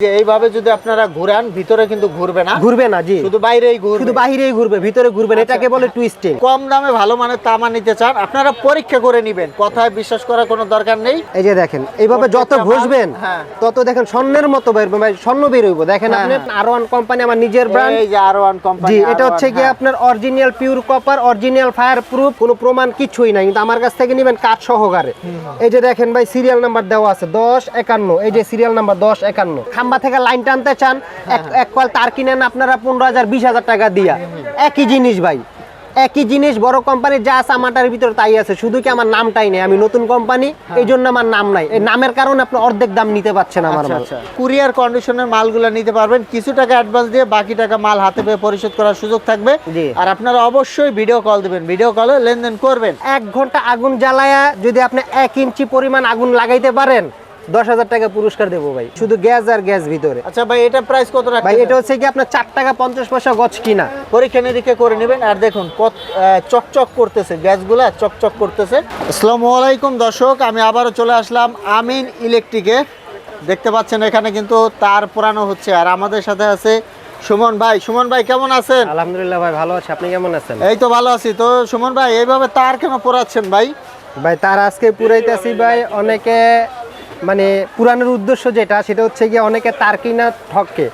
এইভাবে যদি আপনারা ঘুরান ভিতরে কিন্তু ঘুরবে না। ঘুরবে না জি। শুধু বাইরেই ঘুরবে। শুধু বাইরেই ঘুরবে ভিতরে ঘুরবে না এটাকে বলে আচ্ছা। টুইস্টিং কম দামে ভালো মানের তামা নিতে চান আপনারা পরীক্ষা করে নেবেন। কথায় বিশ্বাস করার কোনো দরকার নেই। এই যে দেখেন এইভাবে যত ঘষবেন হ্যাঁ। তত দেখেন স্বর্ণের মতো বের ভাই মানে স্বর্ণ বের দেখেন হ্যাঁ। আপনি আর কোম্পানি আমার নিজের ব্র্যান্ড এই যে আর কোম্পানি এটা হচ্ছে কি হ্যাঁ। আপনার original pure copper original fireproof কোনো প্রমাণ কিছুই নাই। কিন্তু আমার কাছ থেকে নেবেন কাঠ সহকারে। এই যে দেখেন ভাই সিরিয়াল নাম্বার দেওয়া আছে 10 51 এই যে সিরিয়াল নাম্বার 10 51 লাম্বা থেকে লাইন টানতে চান হ্যাঁ। এক কল তার কিনেন আপনারা পনেরো হাজার বিশ হাজার টাকা দিয়া। একই জিনিস ভাই একই জিনিস বড় কোম্পানি যা আছে আমারটার ভিতরে তাই আছে শুধু কি আমার নামটাই নেই আমি নতুন কোম্পানি হ্যাঁ। এই জন্য আমার নাম নাই। এই নামের কারণে আপনি অর্ধেক দাম নিতে পারছেন আমার আচ্ছা, আচ্ছা। কুরিয়ার কন্ডিশনের মালগুলো নিতে পারবেন কিছু টাকা অ্যাডভান্স দিয়ে বাকি টাকা মাল হাতে পেয়ে পরিশোধ করার সুযোগ থাকবে। আর আপনারা অবশ্যই ভিডিও কল দিবেন ভিডিও কলে লেনদেন করবেন। এক ঘণ্টা আগুন জ্বালায়া যদি আপনি এক ইঞ্চি পরিমাণ আগুন লাগাইতে পারেন দশ হাজার টাকা পুরস্কার দেবো ভাই। শুধু গ্যাস আর গ্যাস ভিতরে। আচ্ছা ভাই এটা প্রাইস কত ভাই এটা হচ্ছে কি আপনার চার টাকা পঞ্চাশ পয়সা গছ কিনা। পরীক্ষা নিরীক্ষা করে নেবেন। আর দেখুন কত চকচক করতেছে গ্যাসগুলা চকচক করতেছে। আসসালামু আলাইকুম দর্শক আমি আবারও চলে আসলাম আমিন ইলেকট্রিকে। দেখতে পাচ্ছেন এখানে কিন্তু তার পোড়ানো হচ্ছে। আর আমাদের সাথে আছে সুমন ভাই। সুমন ভাই কেমন আছেন? আলহামদুলিল্লাহ ভাই ভালো আছে। আপনি কেমন আছেন? এই তো ভালো আছি। তো সুমন ভাই এইভাবে তার কেন পোড়াচ্ছেন ভাই? ভাই তার আজকে পুরাইতেছি ভাই অনেকে মানে পুরানোর উদ্দেশ্য যেটা সেটা হচ্ছে গিয়ে অনেকে তার কিনা ঠকে।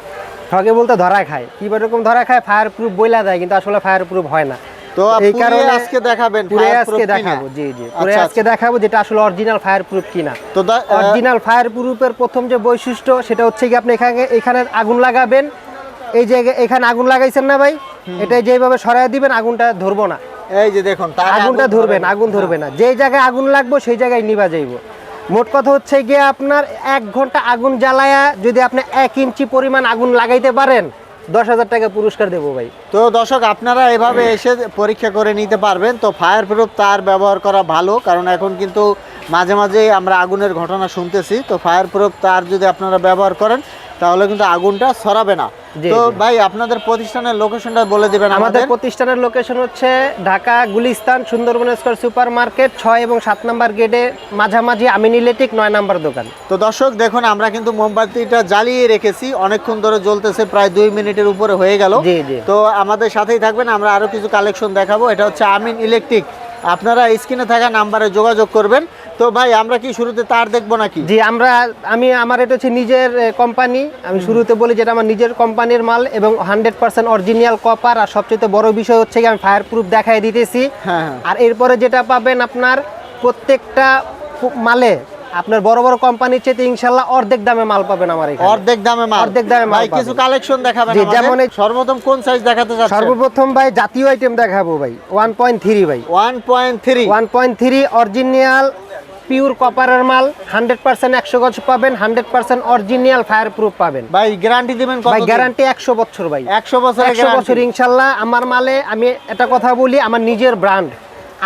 ঠকে বলতে ধরা খায়। কি রকম ধরা খায় ফায়ার প্রুফ বইলা দেয় কিন্তু আসলে ফায়ার প্রুফ হয় না। তো এই কারণে আজকে দেখাবেন পুরে আজকে দেখাবো জি জি। পুরে আচ্ছা, আজকে দেখাবো যেটা আসলে অরিজিনাল ফায়ার প্রুফ কিনা। তো অরিজিনাল ফায়ার প্রুফের প্রথম যে বৈশিষ্ট্য সেটা হচ্ছে কি আপনি এখানে এখানে আগুন লাগাবেন। এই যে এখানে আগুন লাগাইছেন না ভাই? এটা যেভাবে সরাই দিবেন আগুনটা ধরবো না। এই যে দেখুন আগুনটা আগুন ধরবে না ধরে আগুন ধরবে না। যেই জায়গায় আগুন লাগবো সেই জায়গায় নিবা যাইব। মোট কথা হচ্ছে গিয়ে আপনার এক ঘণ্টা আগুন জ্বালায়া যদি আপনি এক ইঞ্চি পরিমাণ আগুন লাগাইতে পারেন, দশ হাজার টাকা পুরস্কার দেবো ভাই। তো দর্শক, আপনারা এভাবে এসে পরীক্ষা করে নিতে পারবেন। তো ফায়ার প্রুফ তার ব্যবহার করা ভালো, কারণ এখন কিন্তু মাঝে মাঝে আমরা আগুনের ঘটনা শুনতেছি। তো ফায়ার প্রুফ তার যদি আপনারা ব্যবহার করেন তাহলে কিন্তু আগুনটা ছড়াবে না। তো ভাই আপনাদের প্রতিষ্ঠানের লোকেশনটা বলে দিবেন আমাদের প্রতিষ্ঠানের লোকেশন হচ্ছে Dhaka Gulistan Sundarban square super market ছয় এবং সাত নাম্বার গেটে মাঝামাঝি আমিন ইলেকট্রিক নয় নাম্বার দোকান। তো দর্শক দেখুন আমরা কিন্তু মোমবাতিটা জ্বালিয়ে রেখেছি। অনেকক্ষণ ধরে জ্বলতেছে প্রায় দুই মিনিটের উপরে হয়ে গেল। তো আমাদের সাথেই থাকবেন আমরা আরও কিছু কালেকশন দেখাবো। এটা হচ্ছে আমিন ইলেকট্রিক আপনারা স্ক্রিনে থাকা নাম্বারে যোগাযোগ করবেন। তো ভাই আমরা কি শুরুতে তার দেখব নাকি? জি আমরা আমি আমার এটা হচ্ছে নিজের কোম্পানি আমি শুরুতে বলি যেটা আমার নিজের কোম্পানির মাল এবং হান্ড্রেড পার্সেন্ট অরিজিনাল কপার আর সবচেয়ে বড় বিষয় হচ্ছে কি আমি ফায়ার প্রুফ দেখাই দিতেছি। হ্যাঁ হ্যাঁ। আর এরপরে যেটা পাবেন আপনার প্রত্যেকটা মালে আপনার বড় বড় কোম্পানির চেয়ে ইনশাল্লাহ অর্ধেক দামে মাল পাবেন আমার এখানে। অর্ধেক দামে মাল। অর্ধেক দামে মাল ভাই কিছু কালেকশন দেখাবেন? যেমন সর্বপ্রথম কোন সাইজ দেখাতে চাচ্ছেন? সর্বপ্রথম ভাই জাতীয় আইটেম দেখাবো ভাই। ওয়ান পয়েন্ট থ্রি ভাই। 1.3 one point three original pure কপারের মাল। হান্ড্রেড পার্সেন্ট একশো গজ পাবেন hundred percent original fire proof পাবেন। ভাই গ্যারান্টি দিবেন কত ভাই গ্যারান্টি একশো বছর ভাই। 100 বছর একশো বছর ইনশাল্লাহ। আমার মালে আমি এটা কথা বলি আমার নিজের ব্র্যান্ড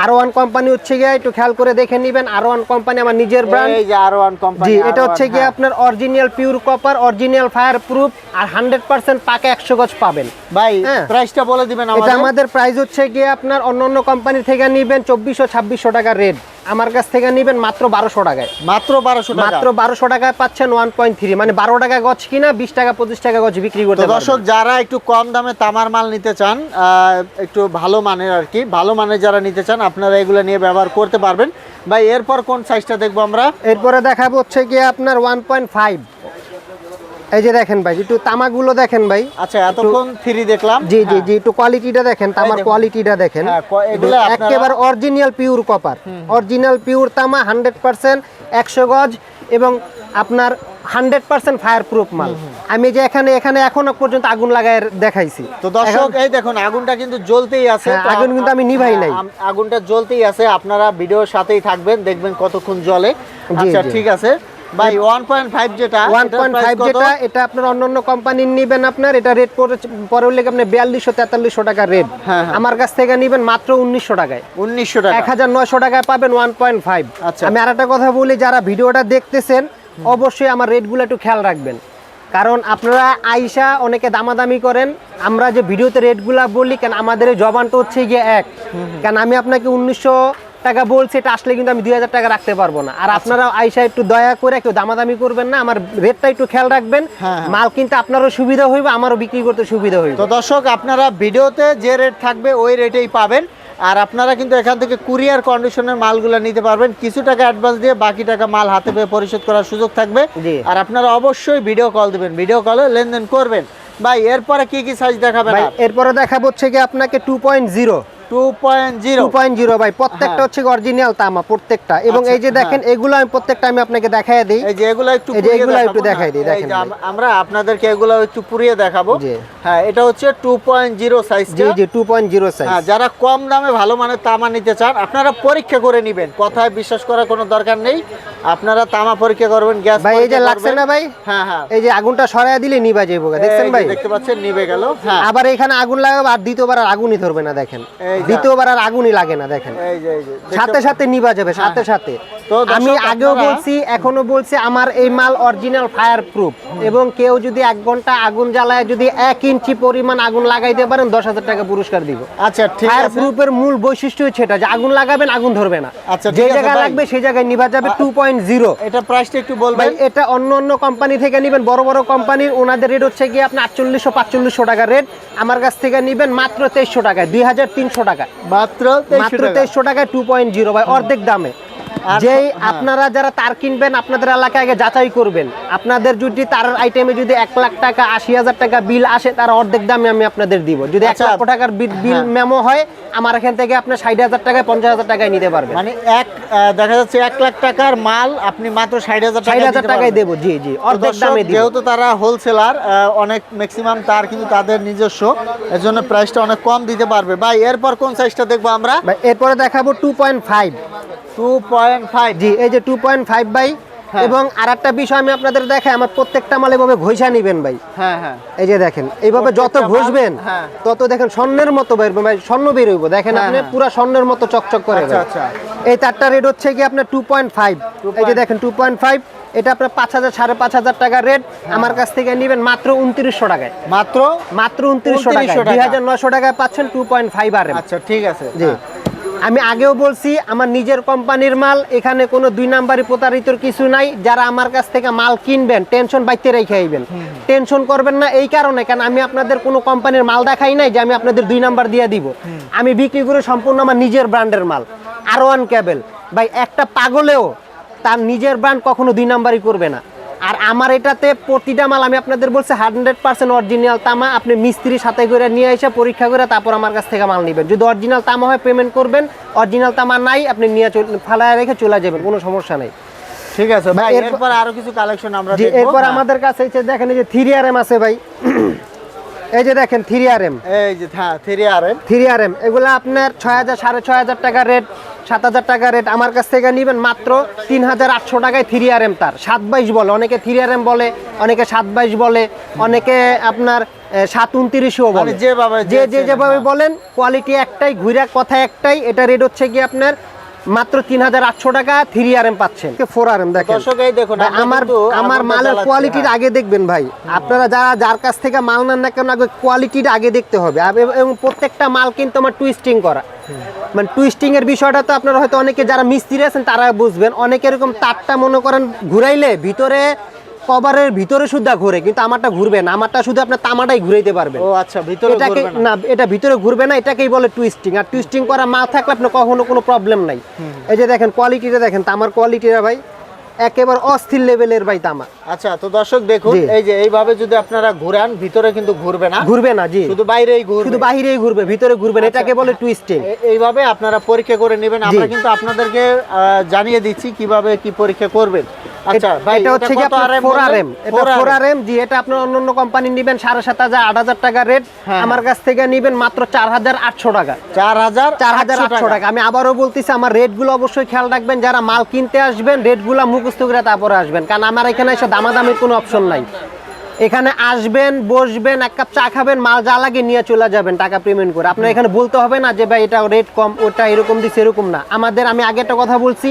আর ওয়ান কোম্পানি হচ্ছে গিয়ে একটু খেয়াল করে দেখে নেবেন। আর ওয়ান কোম্পানি আমার নিজের ব্র্যান্ড এই যে আর ওয়ান কোম্পানি জি এটা হচ্ছে গিয়ে আপনার original pure copper original fire proof আর হান্ড্রেড পার্সেন্ট পাকা একশো গজ পাবেন। ভাই হ্যাঁ। প্রাইসটা বলে দিবেন এটা আমাদের। আমাদের প্রাইস হচ্ছে গিয়ে আপনার অন্যান্য অন্য কোম্পানি থেকে নেবেন চব্বিশশো ছাব্বিশশো টাকা রেট আমার কাছ থেকে নিবেন মাত্র বারোশো টাকায়। মাত্র বারোশো মাত্র বারোশো টাকায় পাচ্ছেন ওয়ান পয়েন্ট থ্রি মানে বারো টাকা গছ কিনা বিশ টাকা পঁচিশ টাকা গছ বিক্রি করতে দর্শক যারা একটু কম দামে তামার মাল নিতে চান একটু ভালো মানের আর কি ভালো মানের যারা নিতে চান আপনারা এগুলো নিয়ে ব্যবহার করতে পারবেন। ভাই এরপর কোন সাইজটা দেখব আমরা? এরপরে দেখাবো হচ্ছে গিয়ে আপনার ওয়ান পয়েন্ট ফাইভ এই যে দেখেন ভাই একটু তামাগুলো দেখেন ভাই। আচ্ছা এতক্ষণ থ্রি দেখলাম। জি জি হ্যাঁ। জি একটু কোয়ালিটিটা দেখেন তামার কোয়ালিটিটা দেখেন। হ্যাঁ, একেবারে original pure copper original pure তামা হান্ড্রেড পার্সেন্ট একশো গজ এবং আপনার হান্ড্রেড পার্সেন্ট ফায়ার প্রুফ মাল আমি যে এখানে এখানে এখনও পর্যন্ত আগুন লাগায় দেখাইছি। তো দর্শক এই দেখুন আগুনটা কিন্তু জ্বলতেই আছে। হ্যাঁ, আগুন কিন্তু আমি নিভাই নাই। আগুনটা জ্বলতেই আছে। আপনারা ভিডিওর সাথেই থাকবেন দেখবেন কতক্ষণ জ্বলে। আচ্ছা ঠিক আছে। ভাই যেটা এটা আপনার অন্য অন্য কোম্পানির নিবেন আপনার এটা রেট পরে তেতাল্লিশশো টাকা রেট হ্যাঁ, হ্যাঁ। আমার কাছ থেকে নিবেন মাত্র উনিশশো টাকায়। টাকা। টাকায় পাবেন আচ্ছা। আমি আর একটা কথা বলি যারা ভিডিওটা দেখতেছেন অবশ্যই আমার রেটগুলো একটু খেয়াল রাখবেন। কারণ আপনারা আইসা অনেকে দামাদামি করেন আমরা যে ভিডিওতে রেটগুলা বলি কেন আমাদের জবানটা হচ্ছে গিয়ে এক। কারণ আমি আপনাকে উনিশশো টাকা বলছে এটা আসলে কিন্তু আমি দুই হাজার টাকা রাখতে পারব না। আর আপনারা আইসা একটু দয়া করে কেউ দামাদামি করবেন না আমার রেটটা একটু খেয়াল রাখবেন। হ্যাঁ, হ্যাঁ। মাল কিন্তু আপনারও সুবিধা হইবে আমারও বিক্রি করতে সুবিধা হইবে। তো দর্শক আপনারা ভিডিওতে যে রেট থাকবে ওই রেটেই পাবেন। আর আপনারা কিন্তু এখান থেকে কুরিয়ার কন্ডিশনের মালগুলো নিতে পারবেন। কিছু টাকা অ্যাডভান্স দিয়ে বাকি টাকা মাল হাতে পেয়ে পরিশোধ করার সুযোগ থাকবে। আর আপনারা অবশ্যই ভিডিও কল দিবেন। ভিডিও কলে লেনদেন করবেন। ভাই এরপরে কি কি সাইজ দেখাবেন এরপরে দেখাবো হচ্ছে কি আপনাকে two point zero two point zero. Two point zero ভাই প্রত্যেকটা। হচ্ছে অরিজিনাল তামা প্রত্যেকটা। এবং এই যে দেখেন এগুলো আমি প্রত্যেকটা আমি আপনাকে দেখাই দিই। এই যে এগুলো একটু এই যে এগুলো একটু না? দিই, দেখেন যে ভাই। আম- আমরা আপনাদেরকে এগুলো একটু পুড়িয়ে দেখাবো। হ্যাঁ এটা হচ্ছে টু পয়েন্ট জিরো সাইজ জি জি টু পয়েন্ট জিরো সাইজ হ্যাঁ যারা কম দামে ভালো মানের তামা নিতে চান আপনারা পরীক্ষা করে নেবেন। কথায় বিশ্বাস করার কোনো দরকার নেই। আপনারা তামা পরীক্ষা করবেন গ্যাস ভাই এই যে লাগছে না ভাই? হ্যাঁ হ্যাঁ। এই যে আগুনটা সরাইয়া দিলে নিবা যাইব দেখছেন ভাই? দেখতে পাচ্ছেন নিভে গেল। হ্যাঁ। আবার এখানে আগুন লাগাবো আর দ্বিতীয়বার আগুনই ধরবে না দেখেন। দ্বিতীয়বার আর আগুনই লাগে না দেখেন। সাথে সাথে নিবা যাবে সাথে সাথে। আমি আগেও বলছি এখনও বলছি আমার এই মাল অরিজিনাল ফায়ার প্রুফ এবং কেউ যদি এক ঘণ্টা আগুন জ্বালায় যদি এক ইঞ্চি পরিমাণ আগুন লাগাইতে পারেন দশ হাজার টাকা পুরস্কার দিব। আচ্ছা ফায়ার প্রুফের মূল বৈশিষ্ট্য হচ্ছে এটা যে আগুন লাগাবেন আগুন ধরবে না। আচ্ছা, যে জায়গায় লাগবে সেই জায়গায় নিভা যাবে টু পয়েন্ট জিরো এটা প্রাইসটা একটু ভাই বলবেন? এটা অন্য অন্য কোম্পানি থেকে নেবেন বড় বড় কোম্পানির ওনাদের রেট হচ্ছে গিয়ে আপনি আটচল্লিশশো পাঁচচল্লিশশো টাকা রেট আমার কাছ থেকে নেবেন মাত্র তেইশশো টাকায় দুই হাজার তিনশো টাকা মাত্র মাত্র 2300 টাকা। তেইশশো টাকায় টু পয়েন্ট জিরো ভাই অর্ধেক দামে যেই হ্যাঁ। আপনারা যারা তার কিনবেন আপনাদের এলাকায় আগে যাচাই করবেন। আপনাদের যদি তার আইটেমে যদি এক লাখ টাকা আশি হাজার টাকা বিল আসে তার অর্ধেক দামে আমি আপনাদের দিব। যদি এক আচ্ছা। লক্ষ টাকার বিল হ্যাঁ। মেমো হয় আমার এখান থেকে আপনি ষাট হাজার টাকায় পঞ্চাশ হাজার টাকায় নিতে পারবেন। মানে এক দেখা যাচ্ছে এক লাখ টাকার মাল আপনি মাত্র ষাট হাজার ষাট হাজার টাকায় দেবো জি জি অর্ধেক দামে যেহেতু তারা হোলসেলার অনেক ম্যাক্সিমাম তার কিন্তু তাদের নিজস্ব এর জন্য প্রাইসটা অনেক কম দিতে পারবে। বা এরপর কোন সাইজটা দেখব আমরা? এরপরে দেখাবো two point five two point five জি এই যে টু পয়েন্ট ফাইভ বাই হ্যাঁ। এবং আর একটা বিষয় আমি আপনাদের দেখাই আমার প্রত্যেকটা মাল এভাবে ঘষা নিবেন ভাই। হ্যাঁ হ্যাঁ। এই যে দেখেন এইভাবে যত ঘষবেন হ্যাঁ। তত দেখেন স্বর্ণের মতো বেরবে ভাই স্বর্ণ বের হইব। দেখেন আপনি। পুরো স্বর্ণের মতো চকচক করে আচ্ছা, আচ্ছা। এই তারটা রেট হচ্ছে কি আপনার টু পয়েন্ট ফাইভ এই যে দেখেন টু পয়েন্ট ফাইভ এটা আপনার পাঁচ হাজার সাড়ে পাঁচ হাজার টাকা রেট। আমার কাছ থেকে নেবেন মাত্র উনত্রিশশো টাকায়। মাত্র? মাত্র উনত্রিশশো টাকা। দুই হাজার নয়শো টাকায় পাচ্ছেন টু পয়েন্ট ফাইভ আর আচ্ছা ঠিক আছে। জি। আমি আগেও বলছি আমার নিজের কোম্পানির মাল এখানে কোনো দুই নাম্বারই প্রতারিতর কিছু নাই। যারা আমার কাছ থেকে মাল কিনবেন টেনশন বাইতে রেখে আইবেন। টেনশন করবেন না এই কারণে কারণ আমি আপনাদের কোনো কোম্পানির মাল দেখাই নাই যে আমি আপনাদের দুই নাম্বার দিয়ে দিব। আমি বিক্রি করে সম্পূর্ণ আমার নিজের ব্র্যান্ডের মাল। আর ওয়ান ক্যাবেল ভাই একটা পাগলেও তার নিজের ব্র্যান্ড কখনো দুই নাম্বারই করবে না। আর আমার এটাতে প্রতিটা মাল আমি আপনাদের বলছি হান্ড্রেড পার্সেন্ট অরিজিনাল তামা আপনি মিস্ত্রি সাথে করে নিয়ে এসে পরীক্ষা করে তারপর আমার কাছ থেকে মাল নেবেন। যদি অরিজিনাল তামা হয় পেমেন্ট করবেন। অরিজিনাল তামা নাই আপনি নিয়ে ফালায় রেখে চলে যাবেন কোনো সমস্যা নেই। ঠিক আছে ভাই এরপর- এরপর আরও কিছু কালেকশন আমরা এরপর হ্যাঁ। আমাদের কাছে এই যে দেখেন এই যে থ্রি আর এম আছে ভাই। এই যে দেখেন থ্রি আর এম এই যে হ্যাঁ three R M three R M এগুলো আপনার ছয় হাজার সাড়ে ছয় হাজার টাকা রেট সাত হাজার টাকা রেট আমার কাছ থেকে নেবেন মাত্র তিন হাজার আটশো টাকায় থ্রি আর এম তার। সাত বাইশ বলে। অনেকে থ্রি আর এম বলে অনেকে সাত বাইশ বলে অনেকে আপনার সাত উনত্রিশও বলে। মানে যেভাবে যে যে যে যেভাবে হ্যাঁ। বলেন কোয়ালিটি একটাই ঘুরা কথা একটাই। এটা রেট হচ্ছে কি আপনার মাত্র তিন হাজার আটশো টাকা থ্রি আর এম পাচ্ছেন। ফোর আর এম দেখেন। আমরা আমার মালের কোয়ালিটির। আগে দেখবেন ভাই। আপনারা যারা যার কাছ থেকে মাল নেন না কেন আগে কোয়ালিটির আগে দেখতে হবে। এবং প্রত্যেকটা মাল কিন্তু আমার টুইস্টিং করা। মানে টুইস্টিং এর বিষয়টা তো আপনারা হয়তো অনেকে যারা মিস্ত্রি আছেন তারা বুঝবেন। অনেকে এরকম তারটা মনে করেন ঘুরাইলে ভিতরে কভারের ভিতরে শুদ্ধা ঘুরে কিন্তু আমারটা ঘুরবে না। আমারটা শুধু আপনার তামাটাই ঘুরাইতে পারবেন। ও আচ্ছা ভিতরে এটাকে ঘুরবে না। এটা ভিতরে ঘুরবে না এটাকেই বলে টুইস্টিং আর টুইস্টিং করা মাল থাকলে আপনার কখনো কোনো প্রবলেম নাই। এই যে দেখেন কোয়ালিটিটা দেখেন তামার কোয়ালিটিটা ভাই একেবারে অস্থির লেভেলের ভাই তামা। আচ্ছা তো দর্শক দেখুন এই যে এইভাবে যদি আপনারা ঘুরান ভিতরে কিন্তু ঘুরবে না। ঘুরবে না জি। শুধু বাইরেই ঘুরবে। শুধু বাইরেই ঘুরবে ভিতরে ঘুরবে না এটাকে বলে টুইস্টিং এইভাবে আপনারা পরীক্ষা করে নেবেন। আমরা কিন্তু আপনাদেরকে জানিয়ে দিচ্ছি কীভাবে কি পরীক্ষা করবেন। আচ্ছা এটা হচ্ছে কি আপনার ফোর এটা ফোর জি এটা আপনার অন্য অন্য কোম্পানি নেবেন সাড়ে সাত হাজার আট হাজার টাকা রেট। আমার কাছ থেকে নেবেন মাত্র চার হাজার আটশো টাকা। চার হাজার চার হাজার আটশো টাকা। আমি আবারও বলতেছি আমার রেটগুলো অবশ্যই খেয়াল রাখবেন। যারা মাল কিনতে আসবেন রেটগুলো মুখস্থ করে তারপরে আসবেন। কারণ আমার এখানে এসে দামাদামির কোনো অপশন নাই। এখানে আসবেন বসবেন এক কাপ চা খাবেন মাল যা লাগে নিয়ে চলে যাবেন টাকা পেমেন্ট করে। আপনার এখানে বলতে হবে না যে ভাই এটা রেট কম ওটা এরকম দিচ্ছে এরকম না। আমাদের আমি আগে একটা কথা বলছি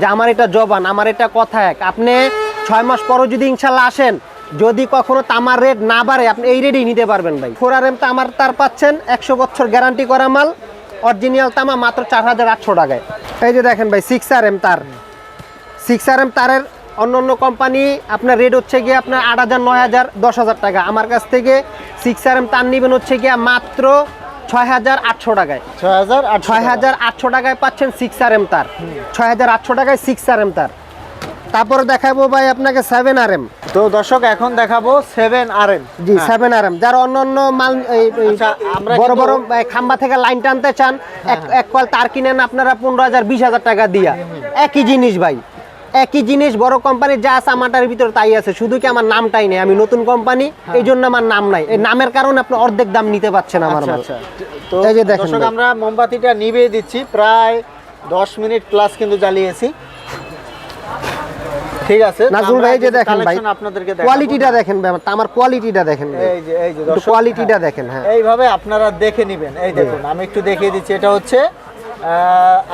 যে আমার এটা জবান, আমার এটা কথা এক। আপনি ছয় মাস পরও যদি ইনশাল্লাহ আসেন, যদি কখনো তামার রেট না বাড়ে, আপনি এই রেটই নিতে পারবেন ভাই। ফোর আর এম তামার তার পাচ্ছেন, একশো বছর গ্যারান্টি করা মাল অরিজিনাল তামা মাত্র চার হাজার আটশো টাকায়। এই যে দেখেন ভাই সিক্স আর এম তার। সিক্স আর এম তারের অন্য অন্য কোম্পানি আপনার রেট হচ্ছে গিয়ে আপনার আট হাজার, নয় হাজার, দশ হাজার টাকা। আমার কাছ থেকে সিক্স আর এম তার নেবেন হচ্ছে গিয়ে মাত্র ছয় হাজার আটশো টাকায়। ছয় হাজার আটশো টাকায় পাচ্ছেন সিক্স আর এম তার। ছয় হাজার আটশো টাকায় সিক্স আর এম তার। তারপরে দেখাবো ভাই আপনাকে সেভেন আর এম তো দর্শক এখন দেখাবো সেভেন আর এম জি সেভেন আর এম যারা অন্য অন্য মাল আচ্ছা, বড় বড় খাম্বা থেকে লাইন টানতে চান এক এক কয়েল তার কিনেন আপনারা পনেরো হাজার বিশ হাজার টাকা দিয়া। একই জিনিস ভাই। একই জিনিস বড় কোম্পানির যা আছে আমারটার ভিতরে তাই আছে। শুধু কি আমার নামটাই নেই আমি নতুন কোম্পানি এই জন্য আমার নাম নাই। এই নামের কারণে আপনি অর্ধেক দাম নিতে পারছেন আমার আচ্ছা আচ্ছা। তো এই যে দেখেন আমরা মোমবাতিটা নিভিয়ে দিচ্ছি। প্রায় দশ মিনিট প্লাস কিন্তু জ্বালিয়েছি। ঠিক আছে নাজুল ভাই যে দেখেন ভাই আপনাদেরকে কোয়ালিটিটা দেখেন ভাই আমার আমার কোয়ালিটিটা দেখেন এই যে এই যে কোয়ালিটিটা দেখেন হ্যাঁ। এইভাবে আপনারা দেখে নেবেন। এই দেখুন আমি একটু দেখিয়ে দিচ্ছি এটা হচ্ছে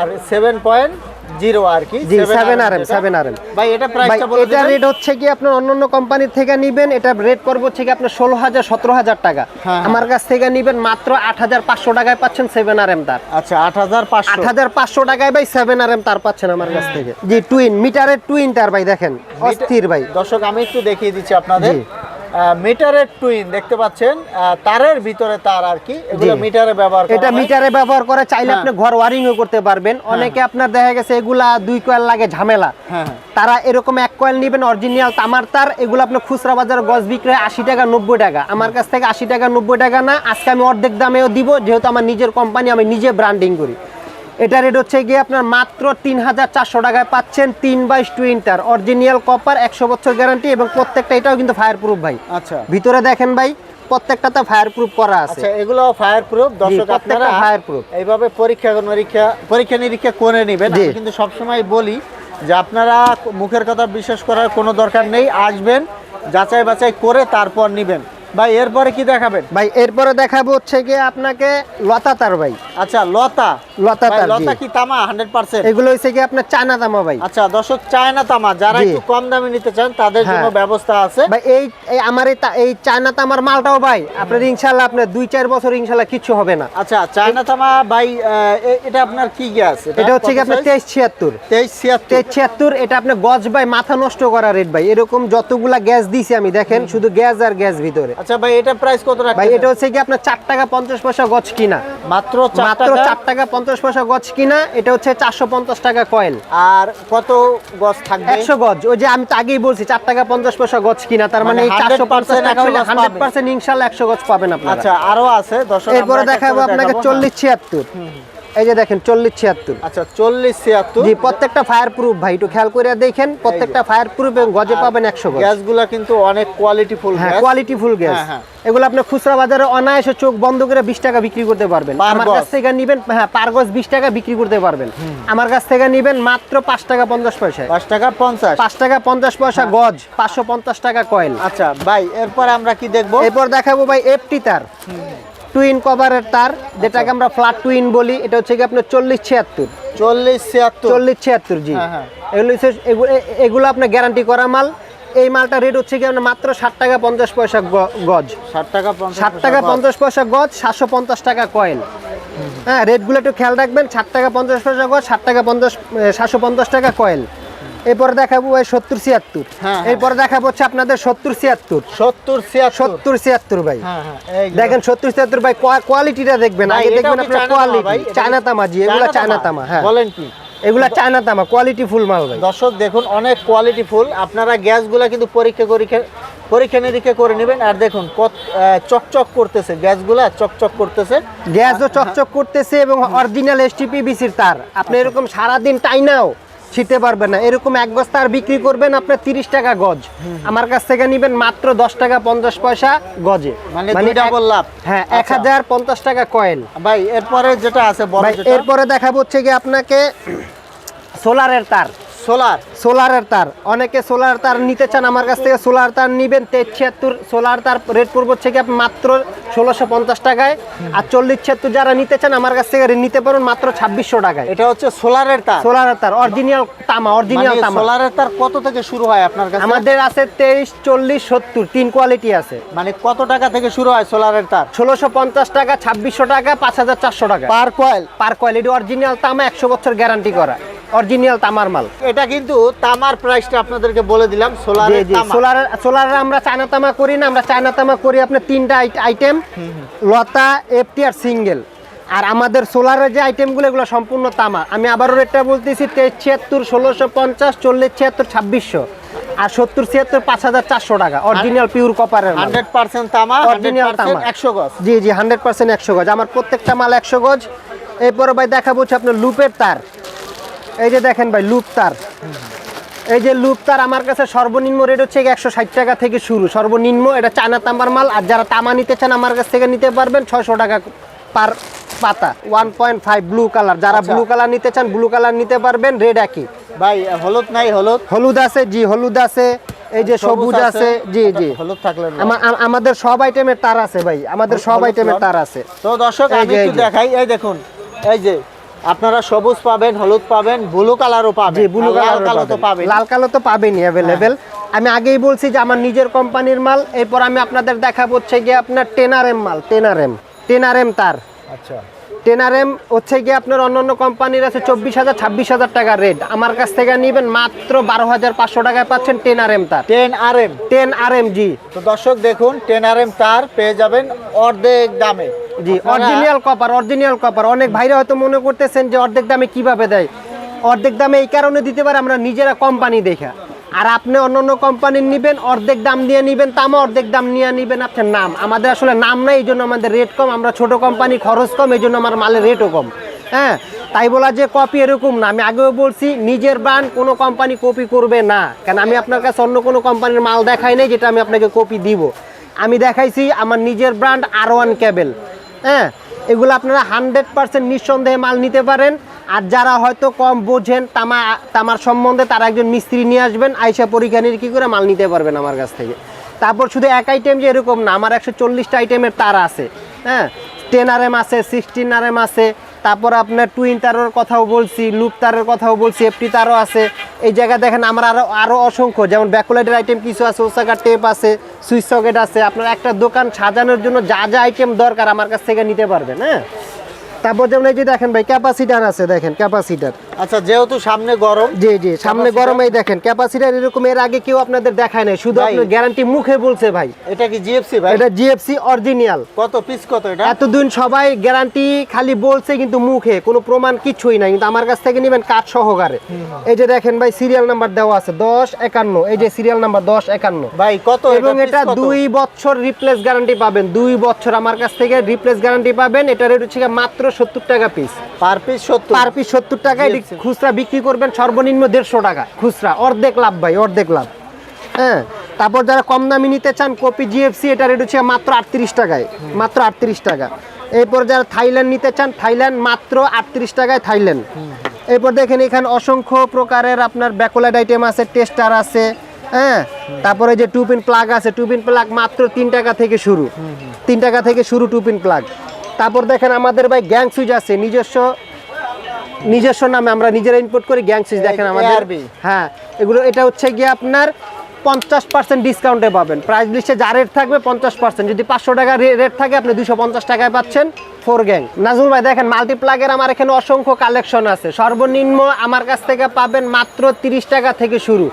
আর সেভেন পয়েন্ট জিরো আর কি জি seven R M seven R M ভাই এটা প্রাইসটা বলে এটা রেট হচ্ছে কি আপনার অন্যান্য কোম্পানির থেকে নিবেন এটা রেট হচ্ছে কি আপনার ষোলো হাজার সতেরো হাজার টাকা। হ্যাঁ। আমার কাছ থেকে নিবেন মাত্র আট হাজার পাঁচশো টাকায় পাচ্ছেন সেভেন আর এম তার। আচ্ছা আট হাজার পাঁচশো। আট হাজার পাঁচশো টাকায় ভাই সেভেন আর এম তার পাচ্ছেন আমার কাছ থেকে। জি টুইন মিটারের টুইন তার ভাই দেখেন অস্থির ভাই। দর্শক আমি একটু দেখিয়ে দিচ্ছি আপনাদের। মিটারের টুইন দেখতে পাচ্ছেন। তারের ভিতরে তার আর কি। এগুলো মিটারে ব্যবহার করা এটা মিটারে ব্যবহার করে চাইলে হ্যাঁ। আপনি ঘর ওয়ারিংও করতে পারবেন। অনেকে আপনার দেখা গেছে এগুলা দুই কয়েল লাগে ঝামেলা। হ্যাঁ হ্যাঁ। তারা এরকম এক কয়েল নেবেন অরিজিনাল তামার তার এগুলো আপনার খুচরা বাজারে গজ বিক্রি হয় আশি টাকা নব্বই টাকা। আমার কাছ থেকে আশি টাকা নব্বই টাকা না আজকে আমি অর্ধেক দামেও দিব যেহেতু আমার নিজের কোম্পানি আমি নিজে ব্র্যান্ডিং করি। এটা রেট হচ্ছে গিয়ে আপনার মাত্র তিন হাজার চারশো টাকায় পাচ্ছেন তিন বাইশ টুইন্টার। অরিজিনাল কপার একশো বছর গ্যারান্টি এবং প্রত্যেকটা এটাও কিন্তু ফায়ার প্রুফ ভাই। আচ্ছা। ভিতরে দেখেন ভাই প্রত্যেকটাতে ফায়ার প্রুফ করা আছে। আচ্ছা এগুলো ফায়ার প্রুফ দর্শক আপনারা fireproof। এইভাবে পরীক্ষা নিরীক্ষা পরীক্ষা নিরীক্ষা করে নেবেন। আমি কিন্তু সবসময় বলি যে আপনারা মুখের কথা বিশ্বাস করার কোনো দরকার নেই। আসবেন যাচাই বাছাই করে তারপর নেবেন। ভাই এরপরে কি দেখাবেন? ভাই এরপরে দেখাবো হচ্ছে গিয়ে আপনাকে লতা তার ভাই। আচ্ছা লতা? লতা তার লতা কি তামা? হান্ড্রেড পার্সেন্ট এগুলো হচ্ছে কি আপনার চায়না তামা ভাই। আচ্ছা দর্শক চায়না তামা যারা একটু কম দামে নিতে চান তাদের জন্য হ্যাঁ। ব্যবস্থা আছে। ভাই এই এই আমার এই চায়না তামার মালটাও ভাই আপনার ইনশাল্লাহ আপনার দুই চার বছর ইনশাল্লাহ কিচ্ছু হবে না। আচ্ছা চায়না তামা ভাই এটা আপনার কি গ্যাস? এটা হচ্ছে কি আপনার তেইশ ছিয়াত্তর। তেইশ ছিয়াত্তর। তেইশ ছিয়াত্তর এটা আপনার গজ ভাই মাথা নষ্ট করা রেট ভাই। এরকম যতগুলা গ্যাস দিছি আমি দেখেন শুধু গ্যাস আর গ্যাস ভিতরে। আচ্ছা ভাই এটা প্রাইস কত রাখছেন ভাই এটা হচ্ছে কি আপনার 4 টাকা 50 পয়সা গজ কিনা? মাত্র 4 মাত্র 4 টাকা 50 পয়সা গজ কিনা এটা হচ্ছে 450 টাকা কয়েল আর কত গজ থাকবে? 100 গজ ওই যে আমি তো আগেই বলছি 4 টাকা 50 পয়সা গজ কিনা তার মানে 450 টাকা হলে 100% ইনশাআল্লাহ 100 গজ পাবেন। আপনারা। আচ্ছা আরও আছে দর্শক এরপরে দেখাবো আপনাকে 40 76 এই যে দেখেন চল্লিশ ছিয়াত্তর। আচ্ছা চল্লিশ ছিয়াত্তর। জি প্রত্যেকটা ফায়ার প্রুফ ভাই একটু খেয়াল করে দেখেন প্রত্যেকটা ফায়ার প্রুফ এবং গজে পাবেন একশো গজ। গ্যাসগুলা কিন্তু অনেক কোয়ালিটি ফুল হ্যাঁ গ্যাস কোয়ালিটি ফুল গ্যাস হ্যাঁ, হ্যাঁ। এগুলো আপনি খুচরা বাজারে অনায়াসে চোখ বন্ধ করে বিশ টাকা বিক্রি করতে পারবেন। আমার কাছ থেকে নিবেন হ্যাঁ পার গজ বিশ টাকা বিক্রি করতে পারবেন। আমার কাছ থেকে নিবেন মাত্র পাঁচ টাকা পঞ্চাশ পয়সায়। পাঁচ টাকা পঞ্চাশ। পাঁচ টাকা পঞ্চাশ পয়সা গজ পাঁচশো পঞ্চাশ টাকা কয়েল। আচ্ছা ভাই এরপরে আমরা কি দেখব? এরপর দেখাবো ভাই এফটি তার। টুইন কভারের তার যেটাকে আমরা ফ্ল্যাট টুইন বলি এটা হচ্ছে কি আপনার চল্লিশ ছিয়াত্তর। চল্লিশ ছিয়াত্তর। চল্লিশ ছিয়াত্তর জি। হ্যাঁ, হ্যাঁ। এগুলো এগুলো আপনার গ্যারান্টি করা মাল। এই মালটা রেট হচ্ছে কি আপনার মাত্র ষাট টাকা পঞ্চাশ পয়সা গজ। ষাট টাকা ষাট টাকা। পঞ্চাশ পয়সা গজ সাতশো পঞ্চাশ টাকা কয়েল হ্যাঁ রেটগুলো একটু খেয়াল রাখবেন ষাট টাকা পঞ্চাশ পয়সা গজ ষাট টাকা পঞ্চাশ সাতশো পঞ্চাশ টাকা কয়েল এরপরে দেখাবো ভাই সত্তর ছিয়াত্তর। হ্যাঁ, হ্যাঁ। এরপরে দেখাবো হচ্ছে আপনাদের সত্তর ছিয়াত্তর। সত্তর সত্তর ছিয়াত্তর ভাই। হ্যাঁ হ্যাঁ দেখেন সত্তর ছিয়াত্তর ভাই কোয়ালিটিটা দেখবেন। আগে দেখবেন আপনার? কোয়ালিটি চায়না তামা জি এগুলো চায়না তামা। হ্যাঁ। বলেন কি? এগুলা চায়না তামা কোয়ালিটি ফুল মাল ভাই। দর্শক দেখুন অনেক কোয়ালিটি ফুল আপনারা গ্যাসগুলা কিন্তু পরীক্ষা পরীক্ষা পরীক্ষা নিরীক্ষা করে নেবেন। আর দেখুন কত চকচক করতেছে। গ্যাসগুলা চকচক করতেছে। গ্যাসও চকচক করতেছে এবং অরিজিনাল এসটিপি বিসির তার। আপনি এরকম সারাদিন টাইনাও ছিতে পারবে না। এরকম এক বস্তা আর বিক্রি করবেন আপনার তিরিশ টাকা গজ। আমার কাছ থেকে নিবেন মাত্র দশ টাকা পঞ্চাশ পয়সা গজে। মানে double লাভ। হ্যাঁ এক আচ্ছা। হাজার পঞ্চাশ টাকা কয়েল ভাই এরপরে যেটা আছে এরপরে দেখাবো হচ্ছে কি আপনাকে সোলারের তার। সোলার? সোলারের তার। অনেকে সোলার তার নিতে চান আমার কাছ থেকে সোলার তার নিবেন ছিয়াত্তর সোলার তার রেট পড়ব হচ্ছে কি আপনি মাত্র ষোলোশো পঞ্চাশ টাকায়। আর চল্লিশ ছিয়াত্তর যারা নিতে চান আমার কাছ থেকে নিতে পারেন মাত্র ছাব্বিশশো টাকায়। এটা হচ্ছে সোলারের তার? সোলারের তার অরিজিনাল তামা অরিজিনাল তামা। সোলারের তার কত থেকে শুরু হয় আপনার কাছে? আমাদের আছে তেইশ চল্লিশ সত্তর তিন কোয়ালিটি আছে। মানে কত টাকা থেকে শুরু হয় সোলারের তার? ষোলোশো পঞ্চাশ টাকা ছাব্বিশশো টাকা পাঁচ হাজার চারশো টাকা। Per coil per quality original তামা একশো বছর গ্যারান্টি করা। অরিজিনাল তামার মাল। এটা কিন্তু তামার প্রাইসটা আপনাদেরকে বলে দিলাম তামা। সোলার সোলারে আমরা চায়না তামা করি না আমরা চায়না তামা করি আপনার তিনটা আইটেম লতা এফটি আর সিঙ্গেল। আর আমাদের সোলারের যে আইটেমগুলো এগুলো সম্পূর্ণ তামা। আমি আবারও রেটটা বলতেছি তেইশ ছিয়াত্তর ষোলোশো পঞ্চাশ চল্লিশ ছিয়াত্তর ছাব্বিশশো। আর সত্তর ছিয়াত্তর পাঁচ হাজার চারশো টাকা অরিজিনাল পিওর কপারের হান্ড্রেড পার্সেন্ট তামা অরিজিনাল তামা। একশো গজ। জি জি হান্ড্রেড পার্সেন্ট একশো গজ। আমার প্রত্যেকটা মাল একশো গজ। এরপরে ভাই দেখাবো হচ্ছে আপনার লুপের তার। এই যে দেখেন ভাই লুপ তার এই যে লুপ তার আমার কাছে সর্বনিম্ন রেট হচ্ছে একশো ষাট টাকা থেকে শুরু। সর্বনিম্ন এটা চায়না তামার মাল আর যারা তামা নিতে চান আমার কাছ থেকে নিতে পারবেন ছয়শো টাকা পার পাতা। One point five blue colour যারা আচ্ছা। ব্লু কালার নিতে চান ব্লু কালার নিতে পারবেন রেড একই। ভাই হলুদ নাই হলুদ? হলুদ আছে জি হলুদ আছে এই যে সবুজ আছে। জি জি। হলুদ থাকলে আমাদের সব আইটেমের তার আছে ভাই। আমাদের সব আইটেমের তার আছে। তো দর্শক আমি একটু দেখাই এই দেখুন এই যে আপনারা সবুজ পাবেন হলুদ পাবেন ব্লু কালারও পাবেন। ব্লু আর কালার কালো তো পাবেন। লাল কালো তো পাবেনই অ্যাভেলেবেল আমি আগেই বলছি যে আমার নিজের কোম্পানির মাল এরপর আমি আপনাদের দেখাবো হচ্ছে গিয়ে আপনার টেনারেম মাল টেনারেম টেনারেম তার। আচ্ছা। টেনারেম হচ্ছে গিয়ে আপনার অন্যান্য কোম্পানির আছে চব্বিশ হাজার ছাব্বিশ হাজার টাকার রেট আমার কাছ থেকে নিবেন মাত্র বারো হাজার পাঁচশো টাকায় পাচ্ছেন টেনারেম তার। Ten R M ten R M জি। তো দর্শক দেখুন টেন আর এম তার পেয়ে যাবেন অর্ধেক দামে। জি অরিজিনাল কপার অরিজিনাল কপার অনেক ভাইরা হয়তো মনে করতেছেন যে অর্ধেক দামে কীভাবে দেয়। অর্ধেক দামে এই কারণে দিতে পারে আমরা নিজেরা কোম্পানি দেখা। আর আপনি অন্য অন্য কোম্পানির নিবেন অর্ধেক দাম দিয়ে নিবেন তামা অর্ধেক দাম নিয়ে নিবেন আপনার নাম। আমাদের আসলে নাম নাই এই জন্য আমাদের রেট কম। আমরা ছোট কোম্পানি খরচ কম এই জন্য আমার মালের রেটও কম। হ্যাঁ তাই বলা যে কপি এরকম না। আমি আগেও বলছি নিজের ব্র্যান্ড কোনো কোম্পানি কপি করবে না। কারণ আমি আপনার কাছে অন্য কোনো কোম্পানির মাল দেখাই নাই যেটা আমি আপনাকে কপি দিব। আমি দেখাইছি আমার নিজের ব্র্যান্ড আর ওয়ান ক্যাবেল হ্যাঁ এগুলো আপনারা হান্ড্রেড পারসেন্ট নিঃসন্দেহে মাল নিতে পারেন। আর যারা হয়তো কম বোঝেন, তামা, তামার সম্বন্ধে তারা একজন মিস্ত্রি নিয়ে আসবেন আয়সা পরীক্ষা কী করে মাল নিতে পারবেন আমার কাছ থেকে। তারপর শুধু এক আইটেম যে এরকম না, আমার একশো চল্লিশটা আইটেমের তার আছে। হ্যাঁ টেন আর এম আছে সিক্সটিন আর এম আছে তারপর আপনার টুইন তারের কথাও বলছি লুপ তারের কথাও বলছি এফটি তারও আছে। এই জায়গায় দেখেন আমার আরও আরও অসংখ্য, যেমন ব্যাকুলাইটের আইটেম কিছু আছে ওসাকার টেপ আছে সুইচ সকেট আছে। আপনার একটা দোকান সাজানোর জন্য যা যা আইটেম দরকার আমার কাছ থেকে নিতে পারবেন হ্যাঁ? তারপর যেমন এই যে দেখেন ভাই ক্যাপাসিটার আছে দেখেন ক্যাপাসিটার। আচ্ছা যেহেতু সামনে গরম জি জি সামনে গরমেই দেখেন ক্যাপাসিটার এরকম এর আগে কেউ আপনাদের দেখায় নাই শুধু। আপনার গ্যারান্টি মুখে বলছে ভাই। এটা কি জিএফসি ভাই? এটা জিএফসি অরিজিনাল কত পিস কত এটা? এতদিন সবাই গ্যারান্টি খালি বলছে কিন্তু মুখে কোনো প্রমাণ কিছুই নাই কিন্তু আমার কাছ থেকে নেবেন কাঠ সহকারে। এই যে দেখেন ভাই সিরিয়াল নাম্বার দেওয়া আছে দশ একান্ন এই যে সিরিয়াল নাম্বার দশ একান্ন। ভাই কত এবং এটা দুই বছর রিপ্লেস গ্যারান্টি পাবেন দুই বছর আমার কাছ থেকে রিপ্লেস গ্যারান্টি পাবেন এটা হচ্ছে মাত্র সত্তর টাকা পিস পার পিস সত্তর। পার পিস সত্তর টাকায় খুচরা বিক্রি করবেন সর্বনিম্ন দেড়শো টাকা। খুচরা অর্ধেক লাভ ভাই অর্ধেক লাভ। হ্যাঁ? তারপর যারা কম দামি নিতে চান কপি জিএফসি এটা রেট হচ্ছে মাত্র আটত্রিশ টাকায়। মাত্র আটত্রিশ টাকা। এরপর যারা থাইল্যান্ড নিতে চান থাইল্যান্ড মাত্র আটত্রিশ টাকায় থাইল্যান্ড। এরপর দেখেন এখানে অসংখ্য প্রকারের আপনার ব্যাকোলাইট আইটেম আছে টেস্টার আছে হ্যাঁ? তারপরে যে টুপিন প্লাগ আছে টুপিন প্লাগ মাত্র তিন টাকা থেকে শুরু। তিন টাকা থেকে শুরু টুপিন প্লাগ তারপর দেখেন আমাদের ভাই গ্যাং সুইচ আছে নিজস্ব নিজস্ব নামে আমরা নিজেরা ইনপুট করি গ্যাং সুইচ দেখেন আমাদের। হ্যাঁ এগুলো এটা হচ্ছে গিয়ে আপনার পঞ্চাশ পার্সেন্ট ডিসকাউন্টে পাবেন। প্রাইস লিস্টে যা রেট থাকবে পঞ্চাশ পার্সেন্ট যদি পাঁচশো টাকা রেট থাকে আপনি দুশো পঞ্চাশ টাকায় পাচ্ছেন ফোর গ্যাং নাজুল ভাই দেখেন মাল্টিপ্লাগের আমার এখানে অসংখ্য কালেকশন আছে। সর্বনিম্ন আমার কাছ থেকে পাবেন মাত্র তিরিশ টাকা থেকে শুরু।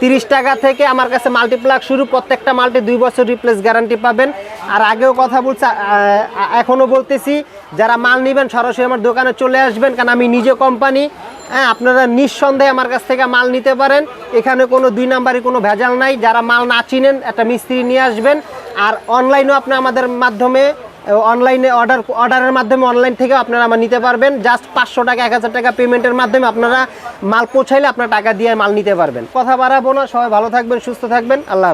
তিরিশ টাকা থেকে আমার কাছে মাল্টিপ্লাগ শুরু। প্রত্যেকটা মাল্টি দুই বছর রিপ্লেস গ্যারান্টি পাবেন। আর আগেও কথা বলছি এখনও বলতেছি, যারা মাল নেবেন সরাসরি আমার দোকানে চলে আসবেন, কারণ আমি নিজে কোম্পানি হ্যাঁ আপনারা নিঃসন্দেহে আমার কাছ থেকে মাল নিতে পারেন। এখানে কোনো দুই নাম্বারই কোনো ভেজাল নাই, যারা মাল না চিনেন, একটা মিস্ত্রি নিয়ে আসবেন। আর অনলাইনেও আপনি আমাদের মাধ্যমে অনলাইনে অর্ডার অর্ডারের মাধ্যমে অনলাইন থেকেও আপনারা আমার নিতে পারবেন। জাস্ট পাঁচশো টাকা, এক হাজার টাকা পেমেন্টের মাধ্যমে আপনারা মাল পৌঁছাইলে আপনার টাকা দিয়ে মাল নিতে পারবেন। কথা বাড়াবো না, সবাই ভালো থাকবেন, সুস্থ থাকবেন, আল্লাহ